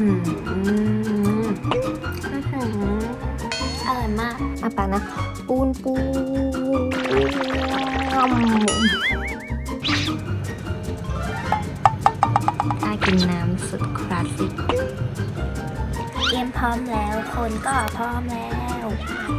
หืมอร่อยมากอะปากนะ ปูนปูถ้ากินน้ำสุดคลาสสิกเกมพร้อมแล้ว คนก็พร้อมแล้ว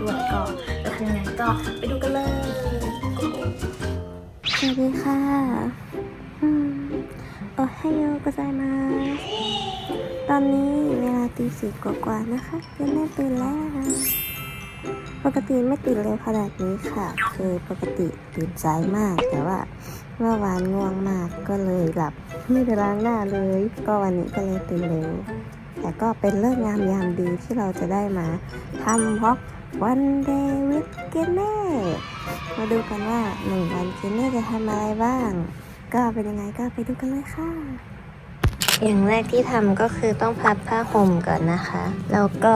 ด้วยก็จะทำยังไงก็ไปดูกันเลยสวัสดีค่ะ ไฮโอโกไซมาตอนนี้เวลาตีสี่กว่าๆนะคะยังไม่ตื่นแล้วปกติไม่ตื่นเร็วขนาดนี้ค่ะ คือปกติตื่นสายมาก แต่ว่าเมื่อวานง่วงมากก็เลยหลับ ไม่ได้ล้างหน้าเลย ก็วันนี้ก็เลยตื่นเร็ว แต่ก็เป็นเลิกษ์งามยามดีที่เราจะได้มาทำวอกวันเดย์วิดเกเน่มาดูกันว่าหนึ่งวันเกเน่จะทำอะไรบ้าง ก็เป็นยังไงก็ไปดูกันเลยค่ะ อย่างแรกที่ทำก็คือต้องพับผ้าห่มก่อนนะคะ แล้วก็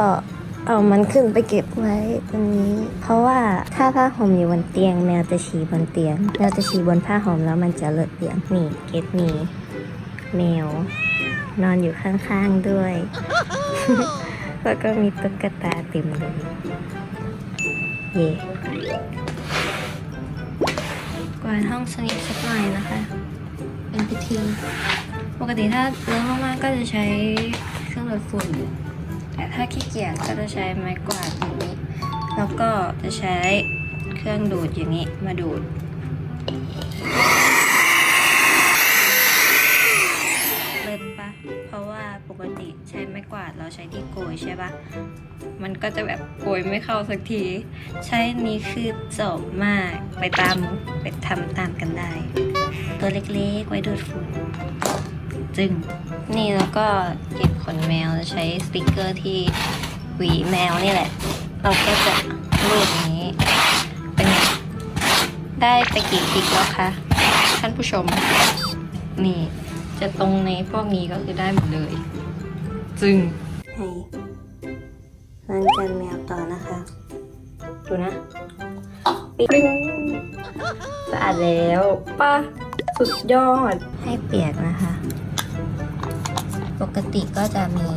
เอามันขึ้นไปเก็บไว้ตรงนี้ เพราะว่าถ้าผ้าห่มอยู่บนเตียง แมวจะฉี่บนเตียงแมวจะฉี่บนผ้าห่มแล้วมันจะเลอะเตียงนี่เก็ตมีแมว นอนอยู่ข้างๆด้วย แล้วก็มีตุ๊กตาเต็มเลยเย่กวาดห้องสนิทสักหน่อยนะคะ เป็นพิธี ปกติถ้าเลอะมากๆก็จะใช้เครื่องดูดฝุ่น แต่ถ้าขี้เกียจก็จะใช้ไม้กวาดอย่างนี้ แล้วก็จะใช้เครื่องดูดอย่างนี้มาดูดเลิศปะเพราะว่าปกติใช้ไม้กวาดเราใช้ที่โกยใช่ปะมันก็จะแบบโกยไม่เข้าสักที ใช้นี้คือจบมากไปตามไปทำตามกันได้ ตัวเล็กๆไว้ดูดฝุ่น จึงนี่แล้วก็เก็บขนแมวจะใช้สติกเกอร์ที่หวีแมวนี่แหละ เราก็จะรูดอย่างนี้ เป็นไงได้ไปกี่คลิกแล้วคะท่านผู้ชม นี่ จะตรงในพวกนี้ก็คือได้หมดเลย จึงให้ล้างจานแมวต่อนะคะ ดูนะปิ๊งสะอาดแล้วป้าสุดยอดให้เปียกนะคะ ปกติก็จะมี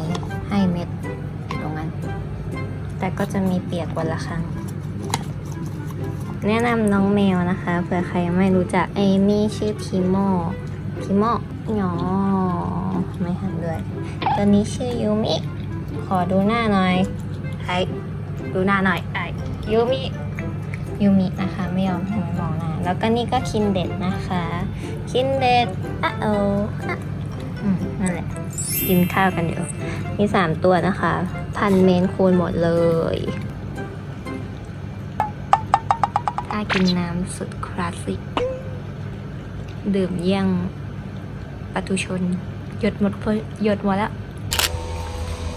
ให้เม็ดตรงนั้น แต่ก็จะมีเปียกวันละครั้ง แนะนำน้องแมวนะคะ เผื่อใครไม่รู้จักไอ้นี่ชื่อทีโมทีโมหยอไม่หันด้วยตัวนี้ชื่อยูมิ ขอดูหน้าหน่อยไอดูหน้าหน่อยไอยูมิยูมินะคะไม่ยอมให้มองหน้าแล้วก็นี่ก็คินเด็ดนะคะ คินเด็ดอะโออะอืมนั่นแหละ กินข้าวกันอยู่ มีสามตัวนะคะ พันเมนคูณหมดเลยถ้ากินน้ำสุดคลาสสิก ดื่มเยี่ยงปตุชน หยดหมดเพยหยดหมดแล้ว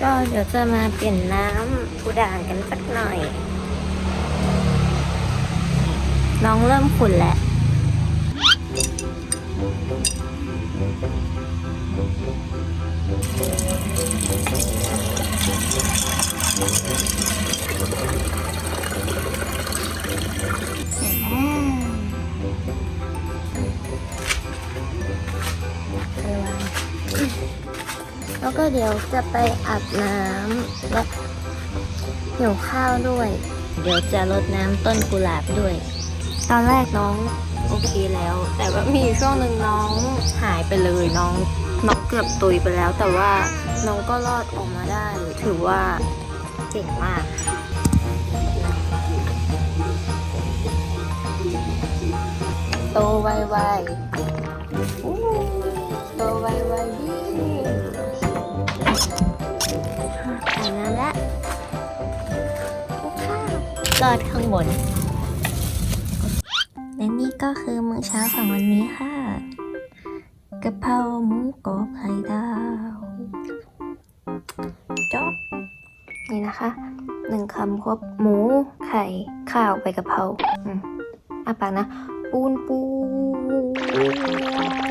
ก็เดี๋ยวจะมาเปลี่ยนน้ำผู้ด่างกันสักหน่อย น้องเริ่มขุ่นแล้ว แล้วก็เดี๋ยวจะไปอาบน้ำและหิวข้าวด้วย เดี๋ยวจะรดน้ำต้นกุหลาบด้วย ตอนแรกน้องโอเคแล้ว แต่ว่ามีช่วงหนึ่งน้องหายไปเลยน้องน้องเกือบตุยไปแล้ว แต่ว่าน้องก็รอดออกมาได้ ถือว่า เก่งมากโตไวๆโตไวๆดีอาบน้ำแล้วข้าวรอดข้างบน และนี่ก็คือมื้อเช้าของวันนี้ค่ะกะเพราหมูกรอบไข่ดาว นี่นะคะหนึ่งคำครบหมู ไข่ ข้าวไปกะเพราอืมอะปากนะ ปูนปู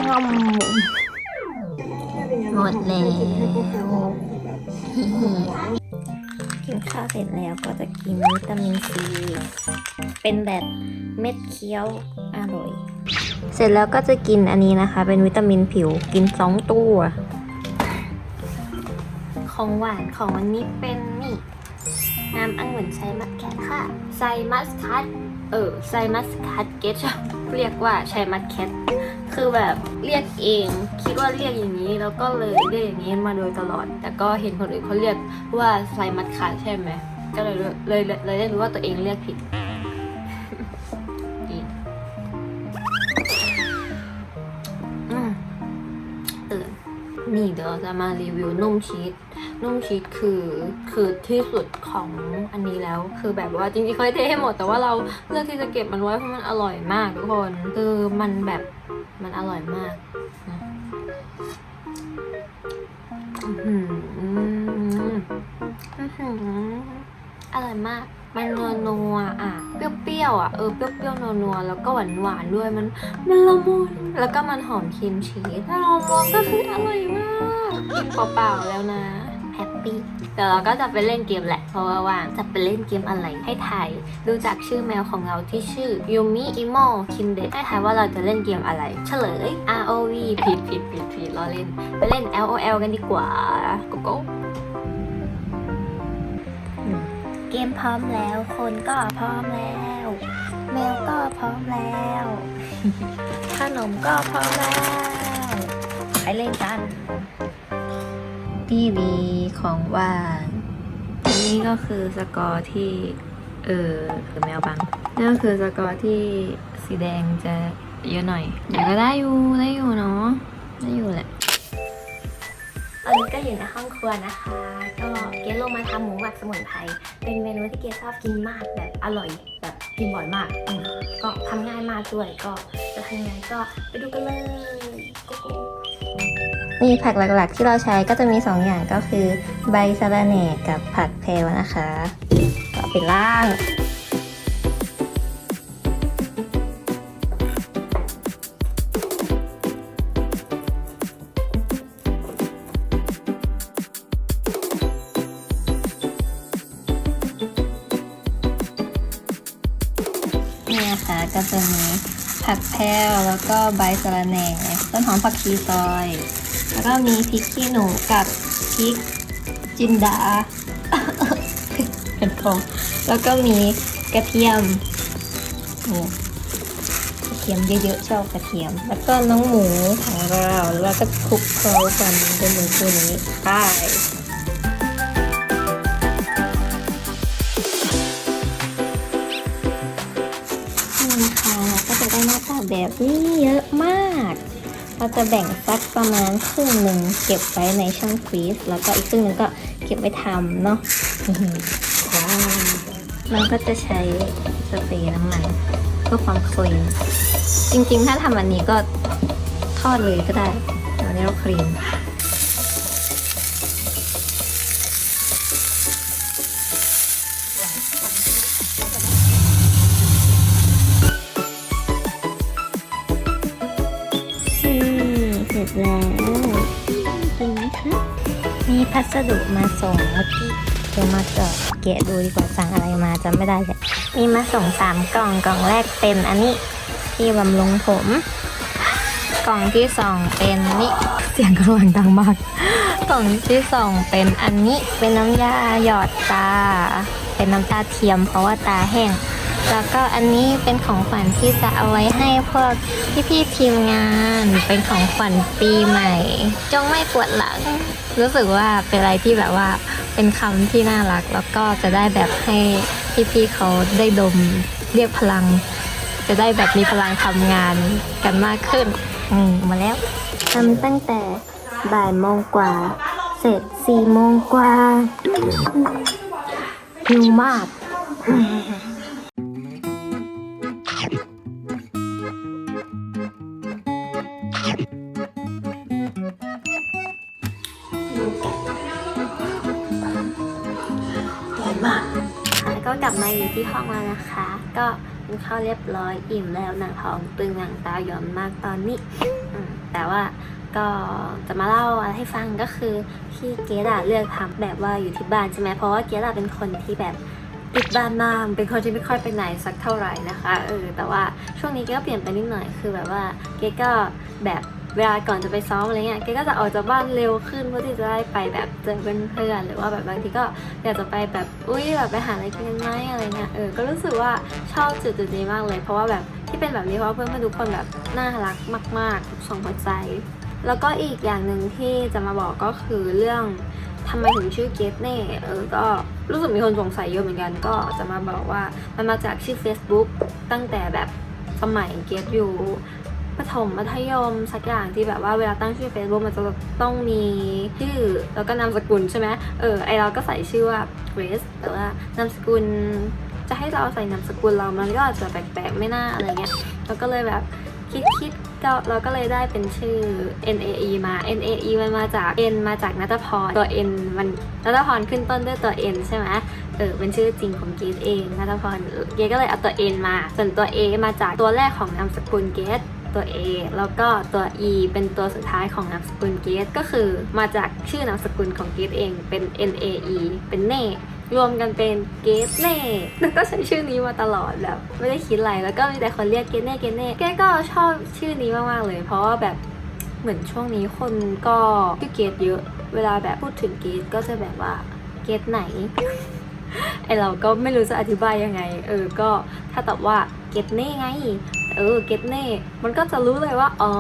งอมหมดแล้วกินข้าวเสร็จแล้วก็จะกินวิตามินซี เป็นแบบเม็ดเคี้ยวอร่อย เสร็จแล้วก็จะกินอันนี้นะคะ เป็นวิตามินผิวกินสองตัว ของหวานของวันนี้เป็นนี่น้ำองุ่นไซมัสแคทค่ะไซมัสคัทเออไซมัสคัทเกชเรียกว่าไซมัสแคทคือแบบเรียกเอง คิดว่าเรียกอย่างนี้ แล้วก็เลยเรียกอย่างนี้มาโดยตลอด แต่ก็เห็นคนอื่นเขาเรียกว่าไซมัสคัทใช่ไหมก็เลยเลยเลยเลยได้รู้ว่าตัวเองเรียกผิดอืมตื่นนี่เดี๋ยวจะมารีวิวนุ่มชีส นุ่มชีสคือคือที่สุดของอันนี้แล้วคือแบบว่าจริงๆเคยเทให้หมด แต่ว่าเราเลือกที่จะเก็บมันไว้เพราะมันอร่อยมากทุกคนคือมันแบบมันอร่อยมากอื้อหืออื้อหือร่อยมากมันนัวนัวอะ เปรี้ยวๆอะ เออ เปรี้ยวๆนัวนัวแล้วก็หวานหวานๆด้วย มัน มันละมุน แล้วก็มันหอมครีมชีสถ้าเราลองก็คืออร่อยมาก กินเปล่าๆแล้วนะ แฮปปี้เดี๋ยวเราก็จะไปเล่นเกมแหละ เพราะว่าว่างจะไปเล่นเกมอะไรให้ทายดูจากชื่อแมวของเราที่ชื่อยูมิอิโมคิมเดให้ทายว่าเราจะเล่นเกมอะไร เฉลย R O V ผิดผิดผิดผิดล้อเล่น ไปเล่น L O L กันดีกว่าโกโก้เกมพร้อมแล้ว คนก็พร้อมแล้ว แมวก็พร้อมแล้วขนมก็พร้อมแล้ว ไปเล่นกัน ที่ดีของว่างอันนี้ก็คือสกอร์ที่ เออคือแมวบังนี่ก็คือสกอร์ที่สีแดงจะเยอะหน่อยแต่ก็ได้อยู่ได้อยู่เนาะได้อยู่แหละตอนนี้ก็อยู่ในห้องครัวนะคะ ก็เกลลงมาทำหมูหมักสมุนไพรเป็นเมนูที่เกลชอบกินมากแบบอร่อย แบบกินบ่อยมากก็ทำง่ายมากด้วยก็จะทำยังไงก็ไปดูกันเลย นี่ผักหลักๆ ที่เราใช้ก็จะมี 2 อย่างก็คือ ใบสะระแหน่กับผักแพรวนะคะก็ไปล่างนี่นะคะก็จะมีผักแพรวแล้วก็ใบสะระแหน่ต้นหอมผักชีซอย แล้วก็มีพริกขี้หนูกับพริกจินดาเป็นโคงแล้วก็มีกระเทียมนี่กระเทียมเยอะๆชอบกระเทียม แล้วก็น้องหมูของเราแล้วก็คลุกเคล้ากันด้วยมือคู่นี้ไปนี่นะคะก็จะได้หน้าตาแบบนี้เยอะมาก เราจะแบ่งสักประมาณครึ่งหนึ่งเก็บไว้ในช่องฟรีซแล้วก็อีกครึ่งหนึ่งก็เก็บไว้ทำเนาะอื้อหือว้าวมันก็จะใช้สเปรย์น้ำมันเพื่อความคลีนจริงๆ ถ้าทำอันนี้ก็ทอดเลยก็ได้อันนี้เราคลีน คะมีพัสดุมาส่งเมื่อกี้เดี๋ยวมาเจาะแกะดูดีกว่าสั่งอะไรมาจำไม่ได้เลยมีมาส่งสามกล่องกล่องแรกเป็นอันนี้ที่บำรุงผม กล่องที่สองเป็นนี่เสียงกระหว่างดังมาก กล่องที่สองเป็นอันนี้เป็นน้ำยาหยอดตา เป็นน้ำตาเทียมเพราะว่าตาแห้ง แล้วก็อันนี้เป็นของขวัญที่จะเอาไว้ให้พวกพี่ๆทีมงาน เป็นของขวัญปีใหม่ จงไม่ปวดหลัง รู้สึกว่าเป็นอะไรที่แบบว่าเป็นคำที่น่ารัก แล้วก็จะได้แบบให้พี่ๆเขาได้ดมเรียกพลัง จะได้แบบมีพลังทำงานกันมากขึ้น อืมมาแล้วทำตั้งแต่บ่ายโมงกว่า เสร็จสี่โมงกว่าหิวมาก อยู่ที่ห้องแล้วนะคะ ก็กินข้าวเรียบร้อยอิ่มแล้วหนังท้องตึงหนังตาหย่อนมากตอนนี้แต่ว่าก็จะมาเล่าอะไรให้ฟังก็คือที่เกดอะเลือกทำแบบว่าอยู่ที่บ้านใช่ไหมเพราะว่าเกดอะเป็นคนที่แบบติดบ้านมากเป็นคนที่ไม่ค่อยไปไหนสักเท่าไหร่นะคะเออแต่ว่าช่วงนี้เกดก็เปลี่ยนไปนิดหน่อยคือแบบว่าเกดก็แบบ เวลาก่อนจะไปซ้อมอะไรเงี้ยเกก็จะออกจากบ้านเร็วขึ้นเพื่อที่จะได้ไปแบบเจอเพื่อนๆหรือว่าแบบบางทีก็อยากจะไปแบบอุ้ยแบบไปหาอะไรกินกันไหมอะไรเงี้ยเออก็รู้สึกว่าชอบจุดจุดๆนี้มากเลย เพราะว่าแบบที่เป็นแบบนี้เพราะเพื่อนๆทุกคนแบบน่ารักมากๆทุกสองหัวใจ แล้วก็อีกอย่างหนึ่งที่จะมาบอกก็คือเรื่องทำไมถึงชื่อเกตเน่เออก็รู้สึกมีคนสงสัยเยอะเหมือนกันก็จะมาบอกว่ามันมาจากชื่อ Facebook ตั้งแต่แบบสมัยเกตอยู่ ประถมมัธยมสักอย่างที่แบบว่าเวลาตั้งชื่อ Facebook มันจะต้องมีชื่อแล้วก็นามสกุลใช่ไหมเออไอเราก็ใส่ชื่อว่า Grace แต่ว่านามสกุลจะให้เราใส่นามสกุลเรามันก็อาจจะแปลกๆไม่น่าอะไรเงี้ยเราก็เลยแบบคิดคิดก็เราก็เลยได้เป็นชื่อ N A E มา N A E มันมาจาก N มาจากนัตพรตัว N มันนัตพรขึ้นต้นด้วยตัว N ใช่ไหมเออเป็นชื่อจริงของเกดเองนัตพรเกดก็เลยเอาตัว N มา ส่วนตัว A มาจากตัวแรกของนามสกุลเกด ตัว A แล้วก็ตัว E เป็นตัวสุดท้ายของนามสกุลเกดก็คือมาจากชื่อนามสกุลของเกดเองเป็น N A E เป็นเน่รวมกันเป็นเกตเน่แล้วก็ใช้ชื่อนี้มาตลอดแบบไม่ได้คิดอะไร แล้วก็มีแต่คนเรียกเกตเน่เกตเน่แกก็ชอบชื่อนี้มากๆเลย เพราะว่าแบบเหมือนช่วงนี้คนก็ชื่อเกตเยอะ เวลาแบบพูดถึงเกตก็จะแบบว่าเกตไหนไอเราก็ไม่รู้จะอธิบายยังไง เออ ก็ถ้าตอบว่าเกตเน่ไง เออเก็ตเน่ มันก็จะรู้เลยว่า อ๋อ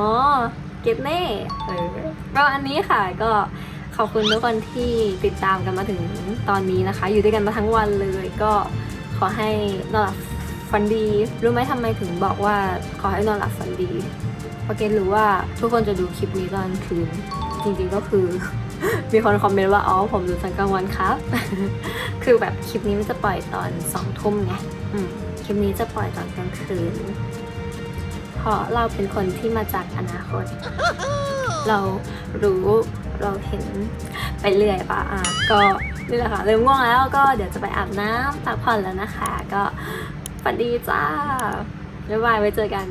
เก็ตเน่เออก็อันนี้ค่ะก็ขอบคุณทุกคนที่ติดตามกันมาถึงตอนนี้นะคะ อยู่ด้วยกันมาทั้งวันเลยก็ขอให้นอนหลับฝันดี รู้ไหมทำไมถึงบอกว่าขอให้นอนหลับฝันดีเพราะเกตรู้ว่าทุกคนจะดูคลิปนี้ตอนคืน จริงๆก็คือ มีคนคอมเมนต์ว่า อ๋อ ผมดูตอนกลางวันครับ คือแบบคลิปนี้มันจะปล่อยตอนสองทุ่มไงคลิปนี้จะปล่อยตอนกลางคืน เพราะเราเป็นคนที่มาจากอนาคต เรารู้เราเห็นไปเรื่อยปะอะก็นี่แหละค่ะเริ่มง่วงแล้วก็เดี๋ยวจะไปอาบน้ำพักผ่อนแล้วนะคะ ก็ฝันดีจ้าบ๊ายบายไว้เจอกัน